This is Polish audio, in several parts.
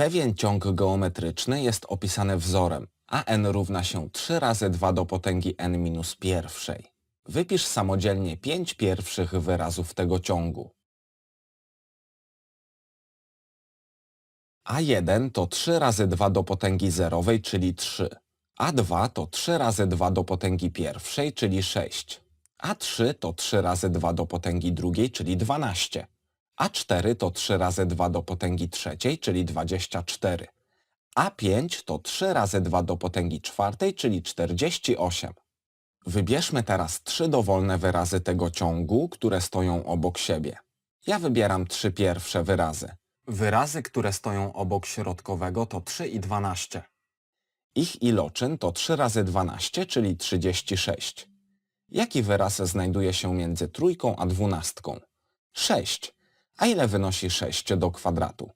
Pewien ciąg geometryczny jest opisany wzorem, a n równa się 3 razy 2 do potęgi n minus pierwszej. Wypisz samodzielnie pięć pierwszych wyrazów tego ciągu. A1 to 3 razy 2 do potęgi zerowej, czyli 3. A2 to 3 razy 2 do potęgi pierwszej, czyli 6. A3 to 3 razy 2 do potęgi drugiej, czyli 12. A4 to 3 razy 2 do potęgi trzeciej, czyli 24. A5 to 3 razy 2 do potęgi czwartej, czyli 48. Wybierzmy teraz trzy dowolne wyrazy tego ciągu, które stoją obok siebie. Ja wybieram trzy pierwsze wyrazy. Wyrazy, które stoją obok środkowego to 3 i 12. Ich iloczyn to 3 razy 12, czyli 36. Jaki wyraz znajduje się między trójką a dwunastką? 6. A ile wynosi 6 do kwadratu?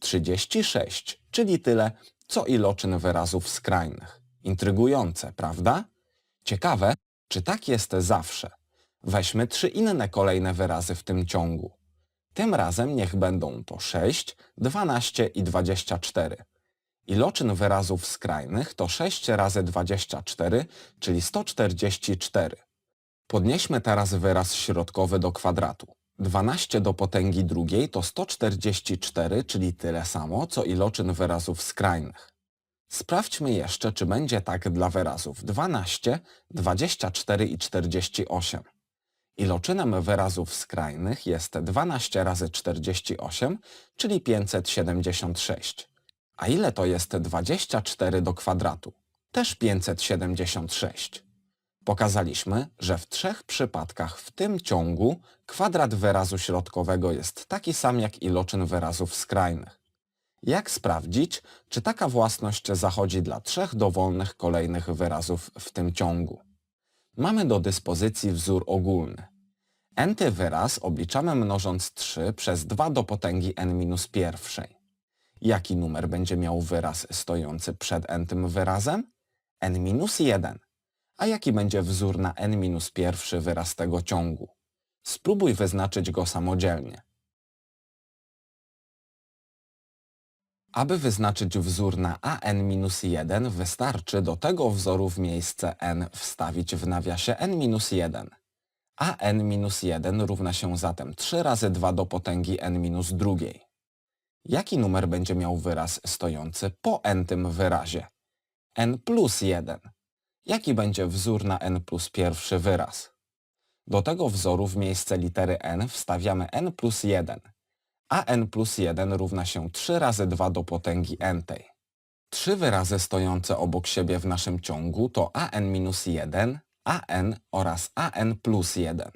36, czyli tyle, co iloczyn wyrazów skrajnych. Intrygujące, prawda? Ciekawe, czy tak jest zawsze. Weźmy trzy inne kolejne wyrazy w tym ciągu. Tym razem niech będą to 6, 12 i 24. Iloczyn wyrazów skrajnych to 6 razy 24, czyli 144. Podnieśmy teraz wyraz środkowy do kwadratu. 12 do potęgi drugiej to 144, czyli tyle samo, co iloczyn wyrazów skrajnych. Sprawdźmy jeszcze, czy będzie tak dla wyrazów 12, 24 i 48. Iloczynem wyrazów skrajnych jest 12 razy 48, czyli 576. A ile to jest 24 do kwadratu? Też 576. Pokazaliśmy, że w trzech przypadkach w tym ciągu kwadrat wyrazu środkowego jest taki sam jak iloczyn wyrazów skrajnych. Jak sprawdzić, czy taka własność zachodzi dla trzech dowolnych kolejnych wyrazów w tym ciągu? Mamy do dyspozycji wzór ogólny. Nty wyraz obliczamy mnożąc 3 przez 2 do potęgi n minus pierwszej. Jaki numer będzie miał wyraz stojący przed n-tym wyrazem? n minus 1. A jaki będzie wzór na n minus pierwszy wyraz tego ciągu? Spróbuj wyznaczyć go samodzielnie. Aby wyznaczyć wzór na an-1, wystarczy do tego wzoru w miejsce n wstawić w nawiasie n-1. an-1 równa się zatem 3 razy 2 do potęgi n-2. Jaki numer będzie miał wyraz stojący po n-tym wyrazie? n plus 1. Jaki będzie wzór na n plus pierwszy wyraz? Do tego wzoru w miejsce litery n wstawiamy n plus 1 a n plus 1 równa się 3 razy 2 do potęgi n tej. Trzy wyrazy stojące obok siebie w naszym ciągu to an minus 1, an oraz an plus 1.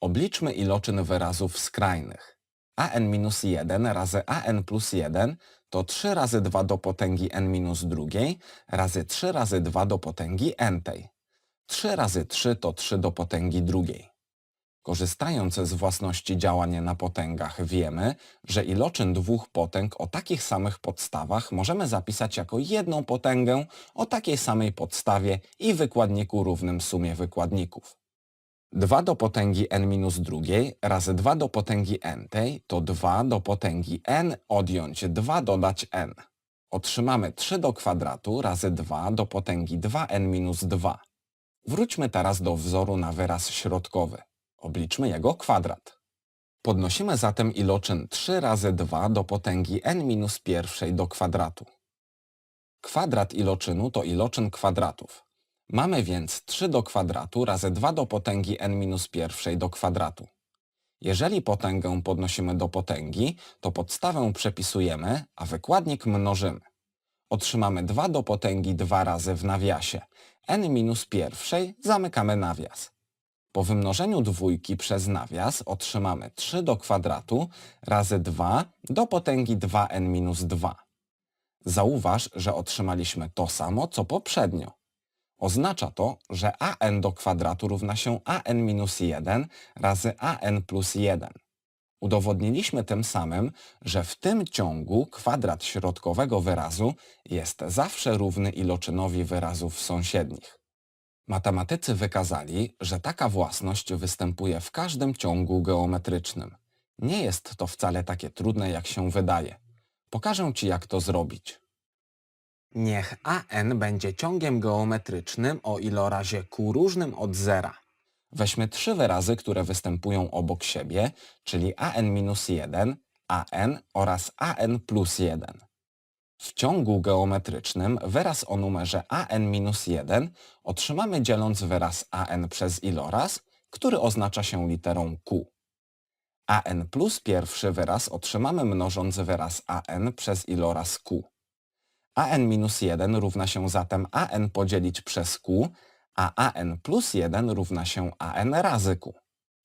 Obliczmy iloczyn wyrazów skrajnych. an minus 1 razy an plus 1 to 3 razy 2 do potęgi n minus drugiej razy 3 razy 2 do potęgi n tej. 3 razy 3 to 3 do potęgi drugiej. Korzystając z własności działania na potęgach wiemy, że iloczyn dwóch potęg o takich samych podstawach możemy zapisać jako jedną potęgę o takiej samej podstawie i wykładniku równym sumie wykładników. 2 do potęgi n minus drugiej razy 2 do potęgi n tej to 2 do potęgi n odjąć 2 dodać n. Otrzymamy 3 do kwadratu razy 2 do potęgi 2n minus 2. Wróćmy teraz do wzoru na wyraz środkowy. Obliczmy jego kwadrat. Podnosimy zatem iloczyn 3 razy 2 do potęgi n minus pierwszej do kwadratu. Kwadrat iloczynu to iloczyn kwadratów. Mamy więc 3 do kwadratu razy 2 do potęgi n minus pierwszej do kwadratu. Jeżeli potęgę podnosimy do potęgi, to podstawę przepisujemy, a wykładnik mnożymy. Otrzymamy 2 do potęgi 2 razy w nawiasie. n minus pierwszej zamykamy nawias. Po wymnożeniu dwójki przez nawias otrzymamy 3 do kwadratu razy 2 do potęgi 2n minus 2. Zauważ, że otrzymaliśmy to samo, co poprzednio. Oznacza to, że an do kwadratu równa się an minus 1 razy an plus 1. Udowodniliśmy tym samym, że w tym ciągu kwadrat środkowego wyrazu jest zawsze równy iloczynowi wyrazów sąsiednich. Matematycy wykazali, że taka własność występuje w każdym ciągu geometrycznym. Nie jest to wcale takie trudne, jak się wydaje. Pokażę Ci jak to zrobić. Niech an będzie ciągiem geometrycznym o ilorazie q różnym od zera. Weźmy trzy wyrazy, które występują obok siebie, czyli an-1, an oraz an plus 1. W ciągu geometrycznym wyraz o numerze an-1 otrzymamy dzieląc wyraz an przez iloraz, który oznacza się literą q. an plus pierwszy wyraz otrzymamy mnożąc wyraz an przez iloraz q. an-1 równa się zatem an podzielić przez q, a an plus 1 równa się an razy q.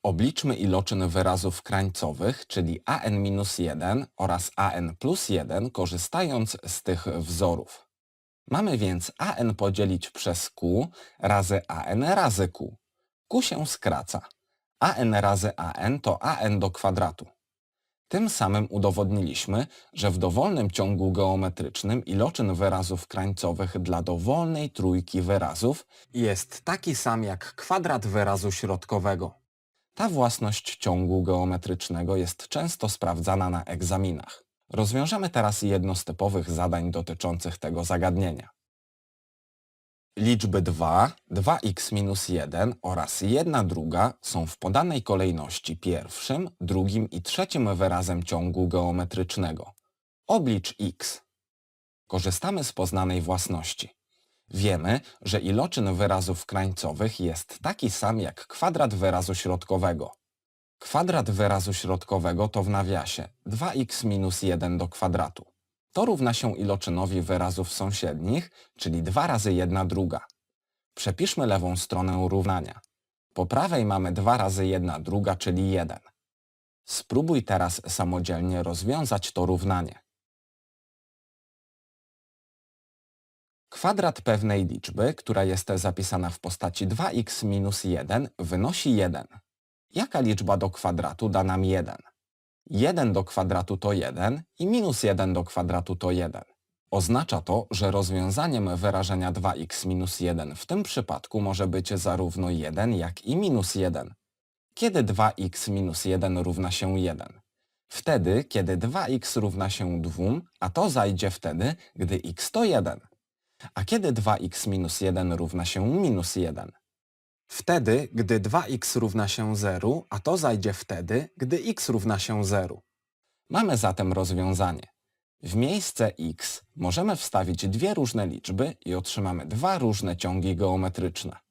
Obliczmy iloczyn wyrazów krańcowych, czyli an-1 oraz an plus 1, korzystając z tych wzorów. Mamy więc an podzielić przez q razy an razy q. q się skraca. an razy an to an do kwadratu. Tym samym udowodniliśmy, że w dowolnym ciągu geometrycznym iloczyn wyrazów krańcowych dla dowolnej trójki wyrazów jest taki sam jak kwadrat wyrazu środkowego. Ta własność ciągu geometrycznego jest często sprawdzana na egzaminach. Rozwiążemy teraz jedno z typowych zadań dotyczących tego zagadnienia. Liczby 2, 2x minus 1 oraz 1 druga są w podanej kolejności pierwszym, drugim i trzecim wyrazem ciągu geometrycznego. Oblicz x. Korzystamy z poznanej własności. Wiemy, że iloczyn wyrazów krańcowych jest taki sam jak kwadrat wyrazu środkowego. Kwadrat wyrazu środkowego to w nawiasie 2x minus 1 do kwadratu. To równa się iloczynowi wyrazów sąsiednich, czyli 2 razy 1 druga. Przepiszmy lewą stronę równania. Po prawej mamy 2 razy 1 druga, czyli 1. Spróbuj teraz samodzielnie rozwiązać to równanie. Kwadrat pewnej liczby, która jest zapisana w postaci 2x minus 1, wynosi 1. Jaka liczba do kwadratu da nam 1? 1 do kwadratu to 1 i minus 1 do kwadratu to 1. Oznacza to, że rozwiązaniem wyrażenia 2x minus 1 w tym przypadku może być zarówno 1 jak i minus 1. Kiedy 2x minus 1 równa się 1? Wtedy, kiedy 2x równa się 2, a to zajdzie wtedy, gdy x to 1. A kiedy 2x minus 1 równa się minus 1? Wtedy, gdy 2x równa się 0, a to zajdzie wtedy, gdy x równa się 0. Mamy zatem rozwiązanie. W miejsce x możemy wstawić dwie różne liczby i otrzymamy dwa różne ciągi geometryczne.